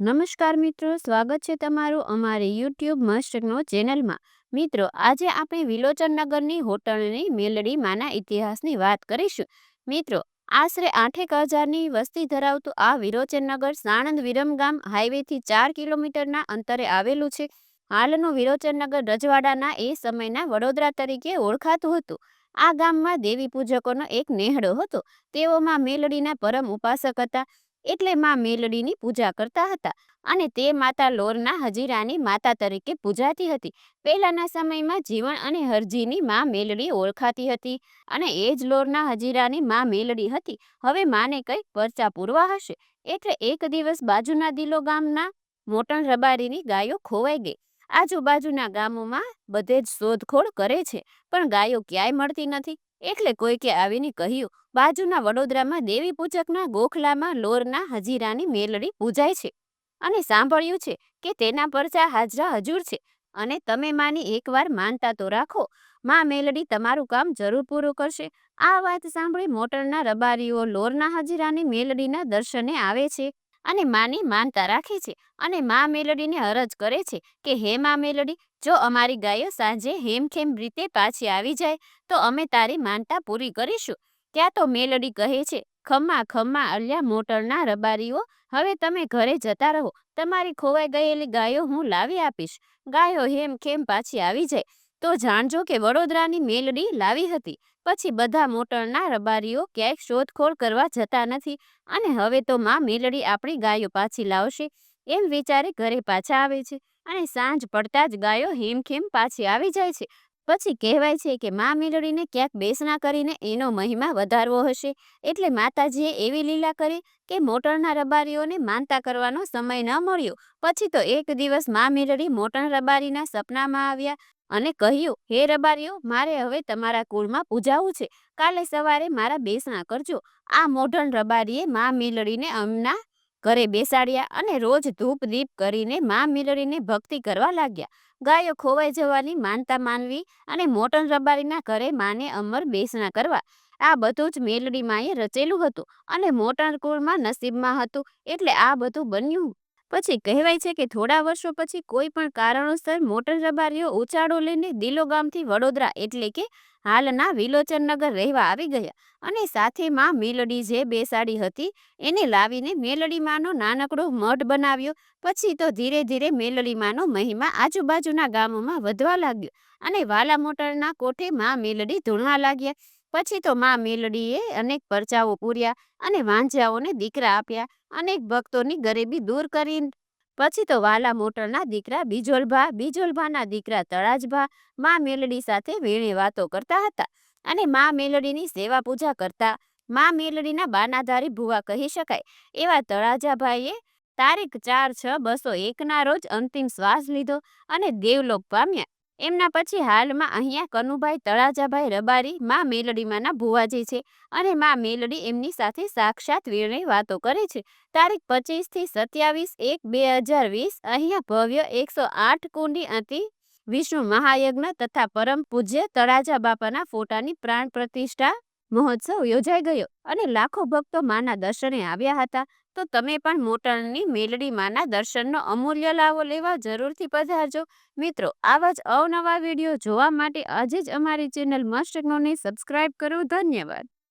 નમસ્કાર મિત્રો, સ્વાગત છે તમારું અમારી યુટ્યુબ મસ્ટનો ચેનલમાં. મિત્રો, આજે આપણે વિલોચનનગરની હોટલની મેલડીમાંના ઇતિહાસની વાત કરીશું. મિત્રો, આશરે આઠેક હજારની વસ્તી ધરાવતું આ વિરોચનનગર સાણંદ વિરમગામ હાઈવેથી ચાર કિલોમીટરના અંતરે આવેલું છે. હાલનું વિરોચનનગર રજવાડાના એ સમયના વડોદરા તરીકે ઓળખાતું હતું. આ ગામમાં દેવી પૂજકોનો એક નેહડો હતો. તેઓમાં મેલડીના પરમ ઉપાસક હતા. એટલે માં મેલડીની પૂજા કરતા હતા અને તે માતા લોરના હજીરાની માતા તરીકે પૂજાતી હતી. પહેલાના સમયમાં જીવન અને હરજીની માં મેલડી ઓળખાતી હતી અને એ જ લોરના હજીરાની માં મેલડી હતી. હવે માને કંઈક પરચા પૂરવા હશે? એટલે એક દિવસ બાજુના દિલો ગામના મોટણ રબારીની ગાયો ખોવાઈ ગઈ. આજુબાજુના ગામોમાં બધે જ શોધખોળ કરે છે, પણ ગાયો ક્યાંય મળતી નથી. એટલે કોઈકે આવીને કહ્યું, બાજુના વડોદરામાં દેવી પૂજકના ગોખલામાં લોરના હજીરાની મેલડી પૂજાય છે. અને સાંભળ્યું છે કે તેના પરચા હાજરા હજુર છે. અને તમે માની એકવાર માનતા તો રાખો, માં મેલડી તમારું કામ જરૂર પૂરું કરશે. આ વાત સાંભળી મોટરના રબારીઓ લોરના હજીરાની મેલડીના દર્શને આવે છે. અને માની માનતા રાખે છે. અને મા મેલડીને અરજ કરે છે કે, હે મા મેલડી, જો અમારી ગાયો સાંજે હેમખેમ રીતે પાછી આવી જાય, તો અમે તારી માનતા પૂરી કરીશું. ત્યાં તો મેલડી કહે છે, ખમ્મા ખમ્મા, અલ્યા મોટરના રબારીઓ, હવે તમે ઘરે જતા રહો. તમારી ખોવાઈ ગયેલી ગાયો હું લાવી આપીશ. ગાયો હેમ ખેમ પાછી આવી જાય. તો જાણજો કે વડોદરાની મેલડી લાવી હતી. પછી બધા મોટરના રબારીઓ ક્યાંક શોધખોળ કરવા જતા નથી અને હવે તો માં મેલડી આપણી ગાયો પાછી લાવશે એમ વિચારે ઘરે પાછા આવે છે અને સાંજ પડતા જ ગાયો હેમખેમ પાછી આવી જાય છે. પછી કહેવાય છે કે મા મેલડીને ક્યાંક બેસના કરીને એનો મહિમા વધારવો હશે એટલે માતાજીએ એવી લીલા કરી કે મોટરના રબારીઓને માનતા કરવાનો સમય ન મળ્યો. પછી તો એક દિવસ મા મેલડી મોટર રબારીના સપનામાં આવ્યા અને કહ્યું, હે રબારીઓ, મારે હવે તમારા કુળમાં પૂજાવું છે. કાલે સવારે મારા બેસણા કરજો. આ મોઢણ રબારીએ મા મેલડીને અમના ઘરે બેસાડ્યા અને રોજ ધૂપ દીપ કરીને મા મેલડીને ભક્તિ કરવા લાગ્યા. ગાયો ખોવાઈ જવાની માનતા માનવી અને મોટન રબારીના ઘરે માને અમર બેસણા કરવા. આ બધું જ મેલડી માએ રચેલું હતું અને મોટણ કુળમાં નસીબમાં હતું. એટલે આ બધું બન્યું પછી કહેવાય છે કે થોડા વર્ષો પછી કોઈ પણ કારણોસર મોટર રબારીઓ ઉચાળો લઈને દિલો ગામથી વડોદરા એટલે કે હાલના વિલોચનનગર રહેવા આવી ગયા અને સાથે માં મેલડી જે બેસાડી હતી એને લાવીને મેલડી માનો નાનકડો મઢ બનાવ્યો. પછી તો ધીરે ધીરે મેલડી માનો મહિમા આજુબાજુના ગામોમાં વધવા લાગ્યો અને વાલા મોટરના કોઠે માં મેલડી ધૂણવા લાગ્યા. પછી તો મા મેલડીએ અનેક પરચાઓ પૂર્યા અને વાંઝાઓને દીકરા આપ્યા. અનેક ભક્તોની ગરીબી દૂર કરી. પછી તો વાલા મોટરના દીકરા બીજોલભા, બીજોલભાના દીકરા તળાજભા મા મેલડી સાથે વેણે વાતો કરતા હતા અને મા મેલડીની સેવા પૂજા કરતા. મા મેલડીના બાનાધારી ભુવા કહી શકાય એવા તળાજાભાઈએ તારીખ ચાર છ બસો એકના રોજ અંતિમ શ્વાસ લીધો અને દેવલોક પામ્યા. એમના પછી હાલમાં અહીંયા કનુભાઈ તળાજાભાઈ રબારી, મા મેલડીમાંના ભુવાજી છે અને મા મેલડી એમની સાથે સાક્ષાત વીરની વાતો કરે છે. તારીખ પચીસથી સત્યાવીસ એક બે હજાર વીસ અહીંયા ભવ્ય એકસો આઠ કુંડી અતિ વિષ્ણુ મહાયજ્ઞ તથા પરમ પૂજ્ય તળાજા બાપાના ફોટાની પ્રાણ પ્રતિષ્ઠા મહોત્સવ યોજાઈ ગયો અને લાખો ભક્તો માના દર્શને આવ્યા હતા. તો તમે પણ મોટરની મેલડી માના દર્શનનો અમૂલ્ય લાવો લેવા જરૂરથી પધારજો. મિત્રો, આવા જ અવનવા વીડિયો જોવા માટે આજે જ અમારી ચેનલ મસ્ટ સબસ્ક્રાઈબ કરો. ધન્યવાદ.